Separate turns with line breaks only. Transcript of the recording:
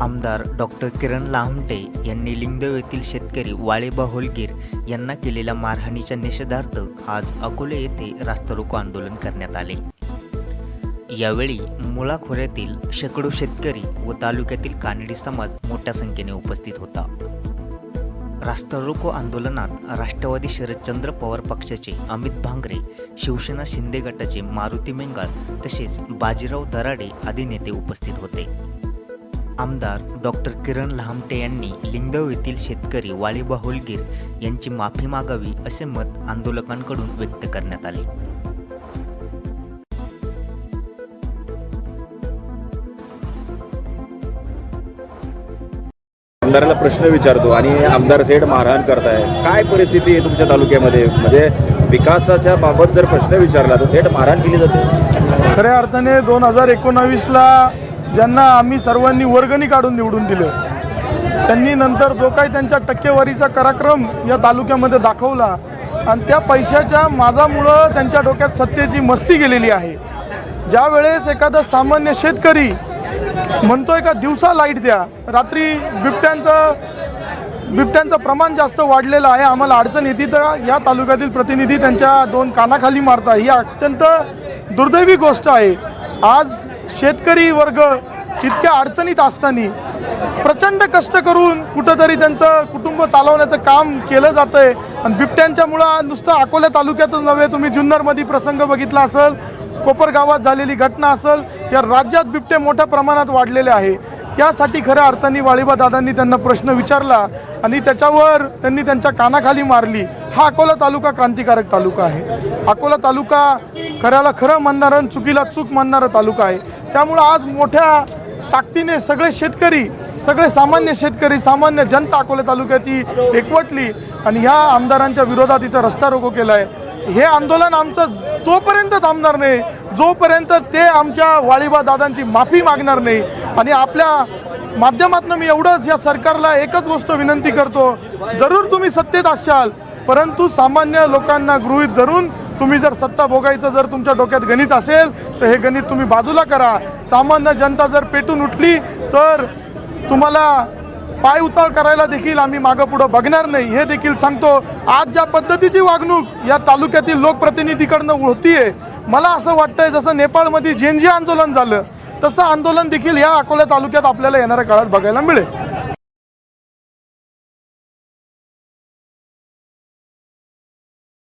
आमदार डॉक्टर किरण लामटे यांनी लिंगदेव येथील शेतकरी वाळेबा होलगीर यांना केलेल्या मारहाणीच्या निषेधार्थ आज अकोले येथे रास्तारोको आंदोलन करण्यात आले. यावेळी मुळा खोऱ्यातील शेकडो शेतकरी व तालुक्यातील कानडी समाज मोठ्या संख्येने उपस्थित होता. रास्ता रोको आंदोलनात राष्ट्रवादी शरदचंद्र पवार पक्षाचे अमित भांगरे शिवसेना शिंदे गटाचे मारुती मेंगाळ तसेच बाजीराव दराडे आदी नेते उपस्थित होते. आमदार डॉक्टर किरण लहामटे यांनी लिंगदेव येथील शेतकरी वाळीबा होलगीर यांची माफी मागावी असे मत आंदोलकांकडून व्यक्त करण्यात आले.
आमदाराला प्रश्न विचारतो आणि आमदार थेट मारहाण करताय काय परिस्थिती आहे तुमच्या तालुक्यामध्ये? म्हणजे विकासाच्या बाबत जर प्रश्न विचारला तर थेट मारहाण केली जाते.
खऱ्या अर्थाने दोन हजार एकोणावीसला ज्यांना आम्ही सर्वांनी वर्गणी काढून निवडून दिलं. त्यांनी नंतर जो काही त्यांच्या टक्केवारीचा कराक्रम या तालुक्यामध्ये दाखवला आणि त्या पैशाच्या माझामुळं त्यांच्या डोक्यात सत्तेची मस्ती गेलेली आहे. ज्या वेळेस एखादा सामान्य शेतकरी म्हणतोय का दिवसा लाइट द्या रात्री बिबट्यांचं बिबट्यांचं प्रमाण जास्त वाढलेलं आहे आम्हाला अडचण येते तर या तालुक्यातील प्रतिनिधी त्यांच्या दोन कानाखाली मारता ही अत्यंत दुर्दैवी गोष्ट आहे. आज शेतकरी वर्ग इतक्या अडचणीत असताना प्रचंड कष्ट करून कुठंतरी त्यांचं कुटुंब चालवण्याचं काम केलं जातं आहे आणि बिबट्यांच्यामुळं नुसतं अकोला तालुक्यातच नव्हे तुम्ही जुन्नरमध्ये प्रसंग बघितला असेल कोपरगावात झालेली घटना असेल या राज्यात बिबटे मोठ्या प्रमाणात वाढलेले आहे. त्यासाठी खऱ्या अर्थाने वाळीबा दादांनी त्यांना प्रश्न विचारला आणि त्याच्यावर त्यांनी त्यांच्या कानाखाली मारली. हा अकोला तालुका क्रांतिकारक तालुका आहे. अकोला तालुका खऱ्याला खरं म्हणणारं आणि चुकीला चूक मानणारा तालुका आहे. त्यामुळं आज मोठ्या ताकदीने सगळे शेतकरी सगळे सामान्य शेतकरी सामान्य जनता अकोला तालुक्याची एकवटली आणि ह्या आमदारांच्या विरोधात इथं रस्ता रोको केला आहे हे आंदोलन आमचं तोपर्यंत थांबणार नाही जोपर्यंत ते आमच्या वाळीबा दादांची माफी मागणार नाही आणि आपल्या माध्यमातून मी एवढंच या सरकारला एकच गोष्ट विनंती करतो जरूर तुम्ही सत्तेत असाल परंतु सामान्य लोकांना गृहीत धरून तुम्ही जर सत्ता भोगायचं जर तुमच्या डोक्यात गणित असेल तर हे गणित तुम्ही बाजूला करा. सामान्य जनता जर पेटून उठली तर तुम्हाला पाय उतार करायला देखील आम्ही मागं पुढं बघणार नाही. हे देखील सांगतो आज ज्या पद्धतीची वागणूक या तालुक्यातील लोकप्रतिनिधीकडनं होतीये मला असं वाटतंय जसं नेपाळमध्ये झेंजी आंदोलन झालं तसं आंदोलन देखील या अकोला तालुक्यात आपल्याला येणाऱ्या काळात बघायला मिळेल.